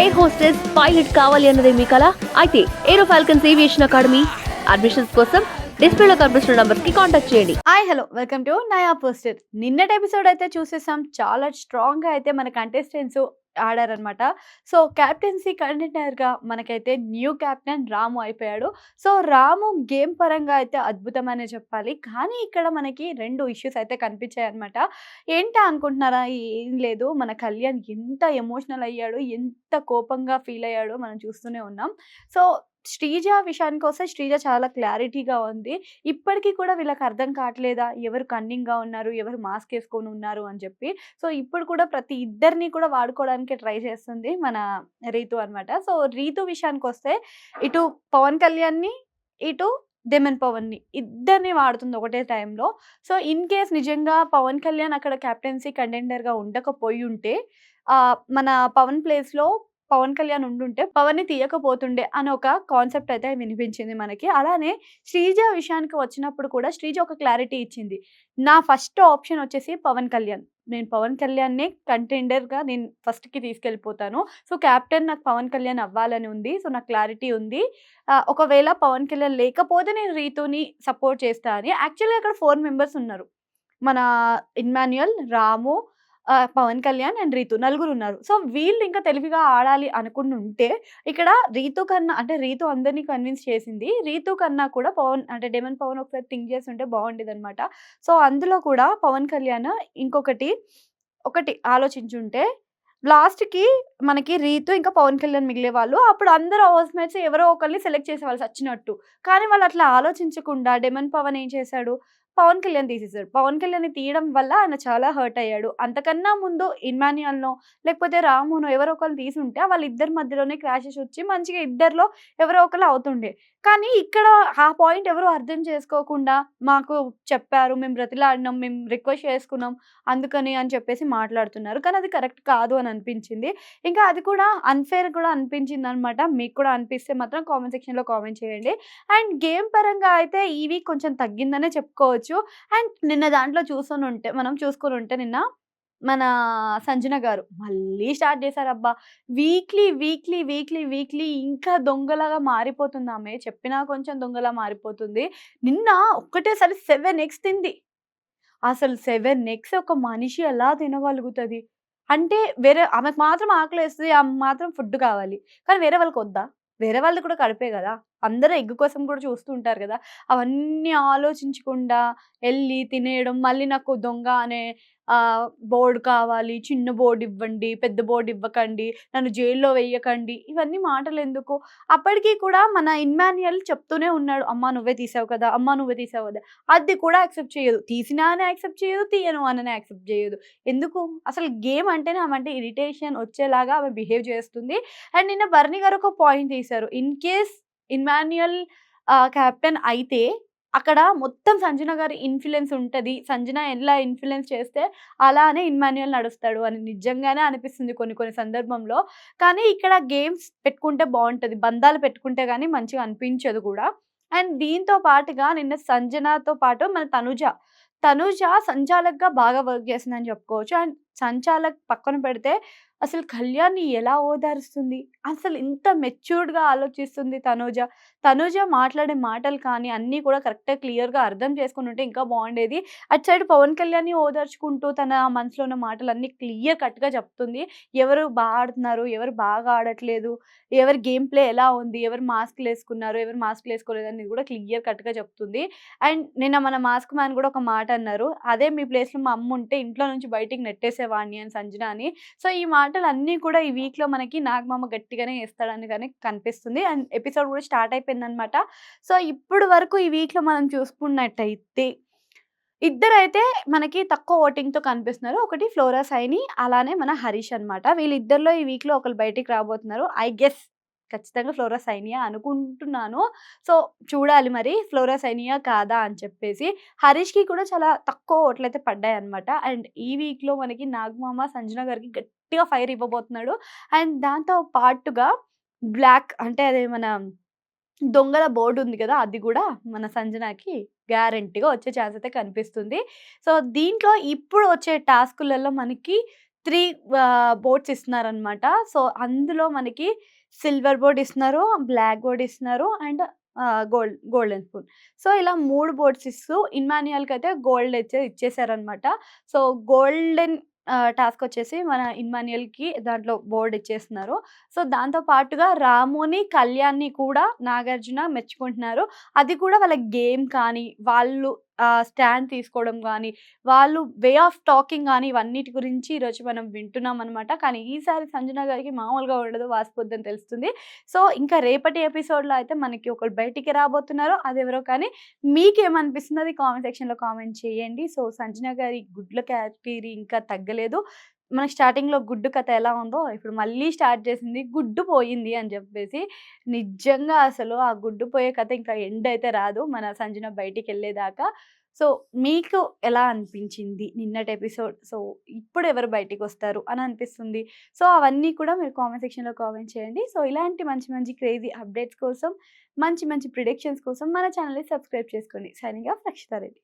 Air hostess pilot కావాలి అన్నదే మీ కల. అయితే aero falcons aviation academy admissions కోసం డిస్ప్లేలో కనిపిస్తున్న నంబర్స్కి కాంటాక్ట్ చేయండి hi hello welcome to Naya poster నిన్నటి ఎపిసోడ్ అయితే చూసేసాం. చాలా స్ట్రాంగ్గా అయితే మన కంటెస్టెంట్స్ ఆడారనమాట. సో క్యాప్టెన్సీ కంటినర్గా మనకైతే న్యూ కెప్టెన్ రాము అయిపోయాడు. సో రాము గేమ్ పరంగా అయితే అద్భుతమనే చెప్పాలి. కానీ ఇక్కడ మనకి రెండు ఇష్యూస్ అయితే కనిపించాయి అనమాట ఏంటా అనుకుంటున్నారా? ఏం లేదు. మన కళ్యాణ్ ఎంత ఎమోషనల్ అయ్యాడు ఎంత కోపంగా ఫీల్ అయ్యాడో మనం చూస్తూనే ఉన్నాం. సో శ్రీజ విషయానికి వస్తే శ్రీజ చాలా క్లారిటీగా ఉంది. ఇప్పటికీ కూడా వీళ్ళకి అర్థం కావట్లేదా? ఎవరు కన్నింగ్గా ఉన్నారు? ఎవరు మాస్క్ వేసుకొని ఉన్నారు? అని చెప్పి. సో ఇప్పుడు కూడా ప్రతి ఇద్దరిని కూడా వాడుకోవడానికి ట్రై చేస్తుంది మన రీతు అన్నమాట. సో రీతు విషయానికి వస్తే ఇటు పవన్ కళ్యాణ్ని ఇటు దెమెన్ పవన్ని ఇద్దరిని వాడుతుంది ఒకటే టైంలో. సో ఇన్ కేస్ నిజంగా పవన్ కళ్యాణ్ అక్కడ కెప్టెన్సీ కంటెండర్గా ఉండకపోయి ఉంటే మన పవన్ ప్లేస్లో పవన్ కళ్యాణ్ ఉండుంటే పవన్ని తీయకపోతుండే అని ఒక కాన్సెప్ట్ అయితే వినిపించింది మనకి. అలానే శ్రీజ విషయానికి వచ్చినప్పుడు కూడా శ్రీజ ఒక క్లారిటీ ఇచ్చింది. నా ఫస్ట్ ఆప్షన్ వచ్చేసి పవన్ కళ్యాణ్. నేను పవన్ కళ్యాణ్ని కంటెండర్గా నేను ఫస్ట్కి తీసుకెళ్ళిపోతాను. సో క్యాప్టెన్ నాకు పవన్ కళ్యాణ్ అవ్వాలని ఉంది. సో నాకు క్లారిటీ ఉంది. ఒకవేళ పవన్ కళ్యాణ్ లేకపోతే నేను రీతుని సపోర్ట్ చేస్తా అని. యాక్చువల్లీ అక్కడ ఫోర్ మెంబర్స్ ఉన్నారు. మన ఇన్మాన్యుయల్ రాము పవన్ కళ్యాణ్ అండ్ రీతు నలుగురు ఉన్నారు. సో వీళ్ళు ఇంకా తెలివిగా ఆడాలి అనుకుని ఉంటే ఇక్కడ రీతు కన్నా అంటే రీతు అందరినీ కన్విన్స్ చేసింది. రీతు కన్నా కూడా పవన్ అంటే డెమన్ పవన్ ఒకసారి థింక్ చేసి ఉంటే బాగుండేది అనమాట సో అందులో కూడా పవన్ కళ్యాణ్ ఇంకొకటి ఒకటి ఆలోచించుంటే లాస్ట్కి మనకి రీతు ఇంకా పవన్ కళ్యాణ్ మిగిలే వాళ్ళు. అప్పుడు అందరు హౌస్ మేట్స్ ఎవరో ఒకరిని సెలెక్ట్ చేసేవాళ్ళు వచ్చినట్టు కానీ వాళ్ళు అట్లా ఆలోచించకుండా డెమన్ పవన్ ఏం చేశాడు? పవన్ కళ్యాణ్ తీసేశాడు పవన్ కళ్యాణ్ తీయడం వల్ల ఆయన చాలా హర్ట్ అయ్యాడు. అంతకన్నా ముందు ఇన్మాన్యుయల్నో లేకపోతే రామునో ఎవరో ఒకరు తీసి ఉంటే వాళ్ళిద్దరి మధ్యలోనే క్రాషెస్ వచ్చి మంచిగా ఇద్దరిలో ఎవరో ఒకరు అవుతుండే. కానీ ఇక్కడ ఆ పాయింట్ ఎవరు అర్థం చేసుకోకుండా మాకు చెప్పారు మేము బ్రతిలాడినాం మేము రిక్వెస్ట్ చేసుకున్నాం అందుకని అని చెప్పేసి మాట్లాడుతున్నారు. కానీ అది కరెక్ట్ కాదు అని అనిపించింది. ఇంకా అది కూడా అన్ఫేర్ కూడా అనిపించింది అనమాట మీకు కూడా అనిపిస్తే మాత్రం కామెంట్ సెక్షన్లో కామెంట్ చేయండి. అండ్ గేమ్ పరంగా అయితే ఈ వీక్ కొంచెం తగ్గిందనే చెప్పుకోవచ్చు. అండ్ నిన్న దాంట్లో చూసుకొని ఉంటే మనం చూసుకొని ఉంటే నిన్న మన సంజన గారు మళ్ళీ స్టార్ట్ చేశారు అబ్బా వీక్లీ వీక్లీ వీక్లీ వీక్లీ ఇంకా దొంగలాగా మారిపోతుంది ఆమె. చెప్పినా కొంచెం దొంగలా మారిపోతుంది. నిన్న ఒక్కటేసారి సెవెన్ ఎక్స్ తింది. అసలు సెవెన్ ఎక్స్ ఒక మనిషి ఎలా తినగలుగుతుంది? అంటే వేరే ఆమెకు మాత్రం ఆకలి వేస్తుంది ఆమె మాత్రం ఫుడ్ కావాలి. కానీ వేరే వాళ్ళకి వద్దా? వేరే వాళ్ళది కూడా కడిపే కదా? అందరూ ఎగ్ కోసం కూడా చూస్తూ ఉంటారు కదా! అవన్నీ ఆలోచించకుండా వెళ్ళి తినేయడం మళ్ళీ నాకు దొంగ అనే బోర్డు కావాలి చిన్న బోర్డు ఇవ్వండి పెద్ద బోర్డు ఇవ్వకండి నన్ను జైల్లో వేయకండి ఇవన్నీ మాటలు ఎందుకు? అప్పటికీ కూడా మన ఇన్మాన్యుయల్ చెప్తూనే ఉన్నాడు అమ్మ నువ్వే తీసావు కదా అమ్మ నువ్వే తీసావు కదా! అది కూడా యాక్సెప్ట్ చేయదు. తీసినా అని యాక్సెప్ట్ చేయదు తీయను అని యాక్సెప్ట్ చేయదు. ఎందుకు? అసలు గేమ్ అంటేనే ఆమె అంటే ఇరిటేషన్ వచ్చేలాగా ఆమె బిహేవ్ చేస్తుంది. అండ్ నిన్న బర్ణి గారు ఒక పాయింట్ తీశారు. ఇన్ కేస్ ఇన్మాన్యుయల్ క్యాప్టెన్ అయితే అక్కడ మొత్తం సంజన గారి ఇన్ఫ్లుయెన్స్ ఉంటుంది. సంజన ఎలా ఇన్ఫ్లుయెన్స్ చేస్తే అలానే ఇన్మాన్యుయల్ నడుస్తాడు అని నిజంగానే అనిపిస్తుంది కొన్ని కొన్ని సందర్భంలో. కానీ ఇక్కడ గేమ్స్ పెట్టుకుంటే బాగుంటుంది. బంధాలు పెట్టుకుంటే కానీ మంచిగా అనిపించదు కూడా. అండ్ దీంతో పాటుగా నిన్న సంజనతో పాటు మన తనుజ. తనుజ సంచాలక్గా బాగా వర్క్ చేసిందని చెప్పుకోవచ్చు. అండ్ సంచాలక్ పక్కన పెడితే అసలు కళ్యాణ్ని ఎలా ఓదారుస్తుంది? అసలు ఇంత మెచ్యూర్డ్గా ఆలోచిస్తుంది తనూజ. తనూజ మాట్లాడే మాటలు కానీ అన్నీ కూడా కరెక్ట్గా క్లియర్గా అర్థం చేసుకుని ఉంటే ఇంకా బాగుండేది. అటు సైడ్ పవన్ కళ్యాణ్ని ఓదార్చుకుంటూ తన మనసులో ఉన్న మాటలు అన్నీ క్లియర్ కట్గా చెప్తుంది. ఎవరు బాగా ఆడుతున్నారు? ఎవరు బాగా ఆడట్లేదు? ఎవరి గేమ్ ప్లే ఎలా ఉంది? ఎవరు మాస్క్లు వేసుకున్నారు? ఎవరు మాస్క్లు వేసుకోలేదు? అనేది కూడా క్లియర్ కట్గా చెప్తుంది. అండ్ నిన్న మన మాస్క్ మ్యాన్ కూడా ఒక మాట అన్నారు. అదే మీ ప్లేస్లో మా అమ్మ ఉంటే ఇంట్లో నుంచి బయటికి వాణి అని సంజన అని. సో ఈ మాటలు అన్నీ కూడా ఈ వీక్లో మనకి నాగమామ గట్టిగానే వేస్తాడని కానీ కనిపిస్తుంది. అండ్ ఎపిసోడ్ కూడా స్టార్ట్ అయిపోయింది అనమాట సో ఇప్పుడు వరకు ఈ వీక్లో మనం చూసుకున్నట్టయితే ఇద్దరైతే మనకి తక్కువ ఓటింగ్తో కనిపిస్తున్నారు. ఒకటి ఫ్లోరా సైని అలానే మన హరీష్ అన్నమాట. వీళ్ళిద్దరిలో ఈ వీక్లో ఒకరు బయటికి రాబోతున్నారు. ఐ గెస్ ఖచ్చితంగా ఫ్లోరా సైనియా అనుకుంటున్నాను. సో చూడాలి మరి ఫ్లోరా సైనియా కాదా అని చెప్పేసి. హరీష్కి కూడా చాలా తక్కువ ఓట్లు అయితే పడ్డాయి అనమాట అండ్ ఈ వీక్లో మనకి నాగమామ సంజన గారికి గట్టిగా ఫైర్ ఇవ్వబోతున్నాడు. అండ్ దాంతో పాటుగా బ్లాక్ అంటే అదే మన దొంగల బోర్డు ఉంది కదా అది కూడా మన సంజనాకి గ్యారంటీగా వచ్చే ఛాన్స్ అయితే కనిపిస్తుంది. సో దీంట్లో ఇప్పుడు వచ్చే టాస్కులలో మనకి త్రీ బోర్డ్స్ ఇస్తున్నారనమాట సో అందులో మనకి సిల్వర్ బోర్డ్ ఇస్తున్నారు బ్లాక్ బోర్డ్ ఇస్తున్నారు and gold golden spoon. So ఇలా మూడు బోర్డ్స్ ఇస్తూ ఇన్మాన్యుయల్కి అయితే గోల్డ్ ఇచ్చే ఇచ్చేసారనమాట సో గోల్డెన్ టాస్క్ వచ్చేసి మన ఇన్మాన్యుయల్కి దాంట్లో బోర్డు ఇచ్చేస్తున్నారు. సో దాంతో పాటుగా రాముని కళ్యాణ్ని కూడా నాగార్జున మెచ్చుకుంటున్నారు. అది కూడా వాళ్ళ గేమ్ కానీ వాళ్ళు స్టాండ్ తీసుకోవడం కానీ వాళ్ళు వే ఆఫ్ టాకింగ్ కానీ ఇవన్నిటి గురించి ఈరోజు మనం వింటున్నాం అనమాట కానీ ఈసారి సంజన గారికి మామూలుగా ఉండదు వాసిపోద్దని తెలుస్తుంది. సో ఇంకా రేపటి ఎపిసోడ్లో అయితే మనకి ఒకరు బయటికి రాబోతున్నారు. అది ఎవరో కానీ మీకేమనిపిస్తుంది అది కామెంట్ సెక్షన్లో కామెంట్ చేయండి. సో సంజన గారి గుడ్ల కేటగిరీ ఇంకా తగ్గలేదు. మనకి స్టార్టింగ్లో గుడ్డు కథ ఎలా ఉందో ఇప్పుడు మళ్ళీ స్టార్ట్ చేసింది గుడ్డు పోయింది అని చెప్పేసి నిజంగా అసలు ఆ గుడ్డు పోయే కథ ఇంకా ఎండ్ అయితే రాదు. మన సంజన బయటికి వెళ్ళేదాకా. సో మీకు ఎలా అనిపించింది నిన్నటి ఎపిసోడ్? సో ఇప్పుడు ఎవరు బయటికి వస్తారు అని అనిపిస్తుంది. సో అవన్నీ కూడా మీరు కామెంట్ సెక్షన్లో కామెంట్ చేయండి. సో ఇలాంటి మంచి మంచి క్రేజీ అప్డేట్స్ కోసం మంచి మంచి ప్రిడిక్షన్స్ కోసం మన ఛానల్ని సబ్స్క్రైబ్ చేసుకోండి. Signing off Rakshitha Reddy.